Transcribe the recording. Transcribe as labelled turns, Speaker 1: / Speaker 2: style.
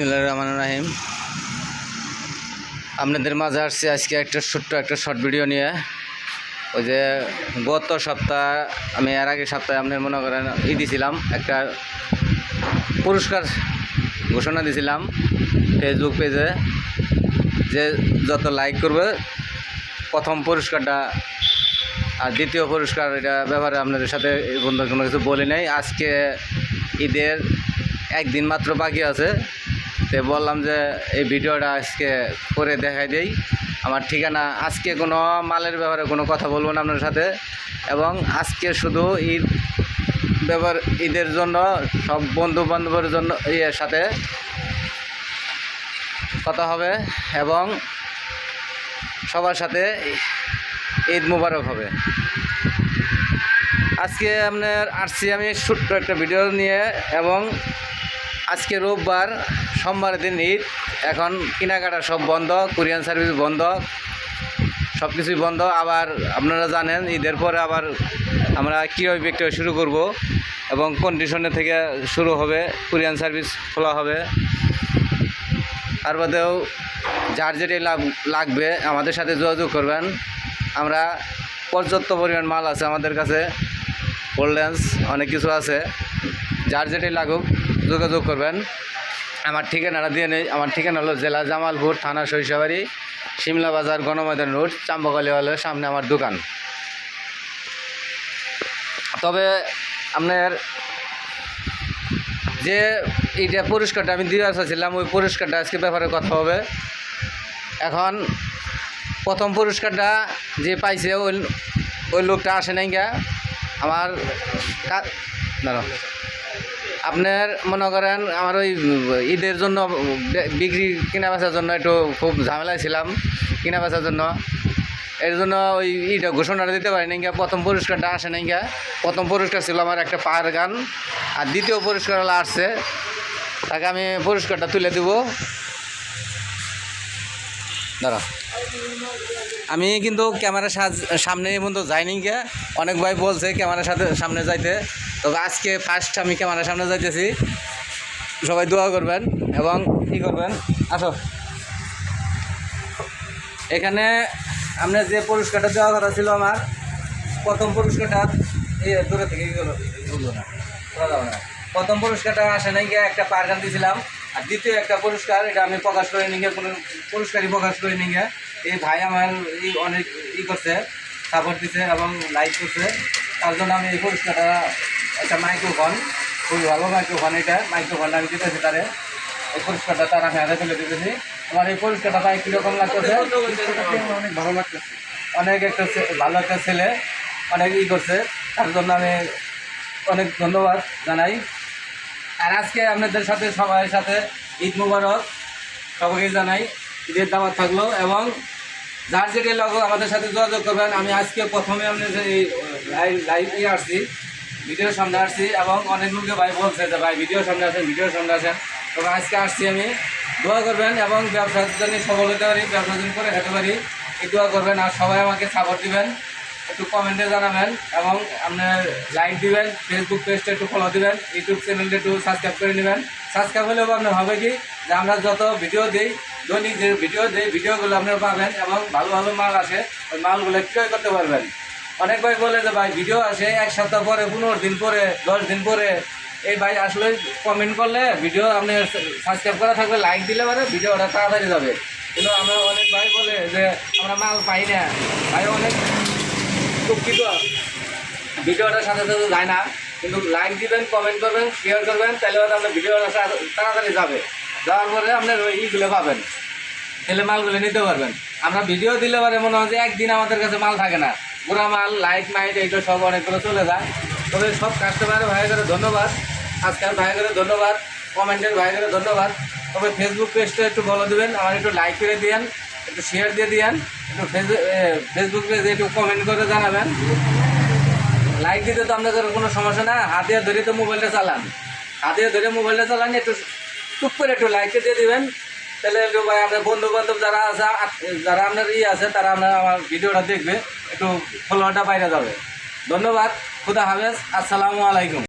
Speaker 1: বিসমুল্লাহ রহমান রাহিম। আপনাদের মাঝে আসছি আজকে একটা ছোট্ট একটা শর্ট ভিডিও নিয়ে। ওই যে গত সপ্তাহ, আমি এর আগে সপ্তাহে আপনার মনে করেন ই দিছিলাম, একটা পুরস্কার ঘোষণা দিছিলাম ফেসবুক পেজে যে যত লাইক করবে, প্রথম পুরস্কারটা আর দ্বিতীয় পুরস্কার এটা ব্যাপারে আপনাদের সাথে বন্ধু কোনো কিছু বলি নাই। আজকে ঈদের একদিন মাত্র বাকি আছে। তো বললাম যে এই ভিডিওটা আজকে করে দেখাই দেই। আমার ঠিকানা, আজকে কোনো মালের ব্যাপারে কোনো কথা বলব না আপনার সাথে। এবং আজকে শুধু ঈদ ব্যাপার ঈদের জন্য, সব বন্ধু বান্ধবের জন্য ইয়ের সাথে কথা হবে এবং সবার সাথে ঈদ মুবারক হবে। আজকে আপনার আসছি আমি ছোট্ট একটা ভিডিও নিয়ে এবং আজকে রোববার, সোমবার দিন ঈদ। এখন কেনাকাটা সব বন্ধ, কুরিয়ান সার্ভিস বন্ধ সব কিছুই বন্ধ। আবার আপনারা জানেন, ঈদের পরে আবার আমরা কীভাবে বিক্রি শুরু করব এবং কন্ডিশনে থেকে শুরু হবে, কুরিয়ান সার্ভিস খোলা হবে। তার বাদেও যার যেটাই লাগ- লাগবে, আমাদের সাথে যোগাযোগ করবেন। আমরা পর্যাপ্ত পরিমাণ মাল আছে আমাদের কাছে। কোল্ডেন্স অনেক কিছু আছে। যার যেটাই লাগুক যোগাযোগ করবেন। আমার ঠিকানাটা দিয়ে নেই। আমার ঠিকানা হলো জেলা জামালপুর, থানা শৈশবাড়ি, সিমলা বাজার, গণময়দান রোড চাম্পাকালী হলের সামনে আমার দোকান। তবে আপনার যে এইটা পুরস্কারটা আমি দিয়ে চাচ্ছিলাম ওই পুরস্কারটা আজকে ব্যাপারে কথা হবে। এখন প্রথম পুরস্কারটা যে পাইছে, ওই ওই লোকটা আসে নাই গা আমার দাঁড়াও। আপনার মনে করেন আমার ওই ঈদের জন্য, বিক্রি কেনা বেচার জন্য একটু খুব ঝামেলায় ছিলাম, কেনা বেচার জন্য। এর জন্য ওই ইটা ঘোষণাটা দিতে পারি নাই গা প্রথম পুরস্কারটা আসে নাইগা প্রথম পুরস্কার ছিল আমার একটা পায়ের গান, আর দ্বিতীয় পুরস্কার হলো আসছে। তাকে আমি পুরস্কারটা তুলে দেবো। দাঁড়া। আমি কিন্তু ক্যামেরার সামনে পর্যন্ত যাইনি গে অনেক ভাই বলছে ক্যামেরার সাথে, সামনে যাইতে। তবে আজকে ফার্স্ট আমি ক্যামেরার সামনে যাইতেছি। সবাই দোয়া করবেন এবং কী করবেন? আসো। এখানে আপনার যে পুরস্কারটা দেওয়ার কথা ছিল আমার, প্রথম পুরস্কারটা এই দূরে থেকে গেলো বলব না। না। প্রথম পুরস্কারটা আসে নাই গিয়ে একটা পার গান দিয়েছিলাম। আর দ্বিতীয় একটা পুরস্কার, এটা আমি প্রকাশ করে নিয়ে কোনো পুরস্কারই প্রকাশ করে নিয়ে গিয়ে। এই ভাই আমার এই অনেক ই করছে সাপোর্ট দিছে এবং লাইক করছে। তার জন্য আমি এই পুরস্কারটা একটা মাইক্রোফোন। খুবই ভালো মাইক্রোফোন এটা। মাইক্রোফোনটা আমি দিতেছি তারে। এই পুরস্কারটা তারা হাতে তুলে দিতেছি। আমার এই পুরস্কারটা পাই কীরকম লাগতেছে। অনেক ভালো লাগতেছে। অনেক একটা ভালো একটা ছেলে। অনেক ই করছে। তার জন্য আমি অনেক ধন্যবাদ জানাই। আর আজকে আপনাদের সাথে সবার সাথে ঈদ মুবারক সবাইকে জানাই। ঈদের দাওয়াত থাকল এবং যার যেটা লোক আমাদের সাথে যোগাযোগ করবেন। আমি আজকে প্রথমে আপনাদের এই লাইভ লাইভে আসছি। ভিডিওর সামনে আসছি এবং অনেক লোকে ভাই বলছে যে ভাই ভিডিওর সামনে আসেন, ভিডিওর সামনে আসেন। তবে আজকে আসছি আমি, দোয়া করবেন এবং ব্যবসার জন্য সফল হতে পারি ব্যবসা জন্য করে খেতে পারি। এই দোয়া করবেন আর সবাই আমাকে সাপোর্ট দিবেন, একটু কমেন্টে জানাবেন এবং আপনার লাইক দিবেন ফেসবুক পেজটা একটু ফলো দিবেন ইউটিউব চ্যানেলটা একটু সাবস্ক্রাইব করে নেবেন। সাবস্ক্রাইব হলেও আপনার হবে কি? যে আমরা যত ভিডিও দিই, দৈনিক যে ভিডিও দিই ভিডিওগুলো আপনারা পাবেন এবং ভালো ভালো মাল আসে, ওই মালগুলো ক্রয় করতে পারবেন। অনেক ভাই বলে যে ভাই ভিডিও আসে, এক সপ্তাহ পরে, পনেরো দিন পরে, দশ দিন পরে। এই ভাই আসলে কমেন্ট করলে ভিডিও আপনি সাবস্ক্রাইব করা থাকলে লাইক দিলে পারে ভিডিওটা তাড়াতাড়ি যাবে। কিন্তু আমরা অনেক ভাই বলে যে আমরা মাল পাই না। ভাই অনেক দুঃখিত। ভিডিওটার সাথে সাথে যায় না। কিন্তু লাইক দিবেন কমেন্ট করবেন শেয়ার করবেন, তাহলে আপনার ভিডিওটা তাড়াতাড়ি যাবে। যাওয়ার পরে আপনার ইগুলো পাবেন। তাহলে মালগুলো নিতে পারবেন। আমরা ভিডিও দিলে পারে মনে হয় যে একদিন আমাদের কাছে মাল থাকে না। পুরা মাল লাইট মাইট, এইগুলো সব অনেকগুলো চলে যায়। তবে সব কাস্টমারের ভাই করে ধন্যবাদ। আজকাল করে ধন্যবাদ, কমেন্টের ভাই করে ধন্যবাদ। তবে ফেসবুক পেজটা একটু বলে দেবেন, আমার একটু লাইক করে দিয়েন, একটু শেয়ার দিয়ে দিয়েন, একটু ফেসবুক পেজে একটু কমেন্ট করে জানাবেন। লাইক দিতে তো আপনাদের কোনো সমস্যা না, হাতে ধরে তো মোবাইলটা চালান। হাতে ধরে মোবাইলটা চালান, একটু টুক করে একটু লাইকে দিয়ে দিবেন। তাহলে ভাই আপনার বন্ধু বান্ধব যারা আছে যারা আপনার ই আছে, তারা আপনার আমার ভিডিওটা দেখবে, একটু ফলোয়ারটা বাইরে যাবে। ধন্যবাদ, খুদা হাফেজ, আসসালামু আলাইকুম।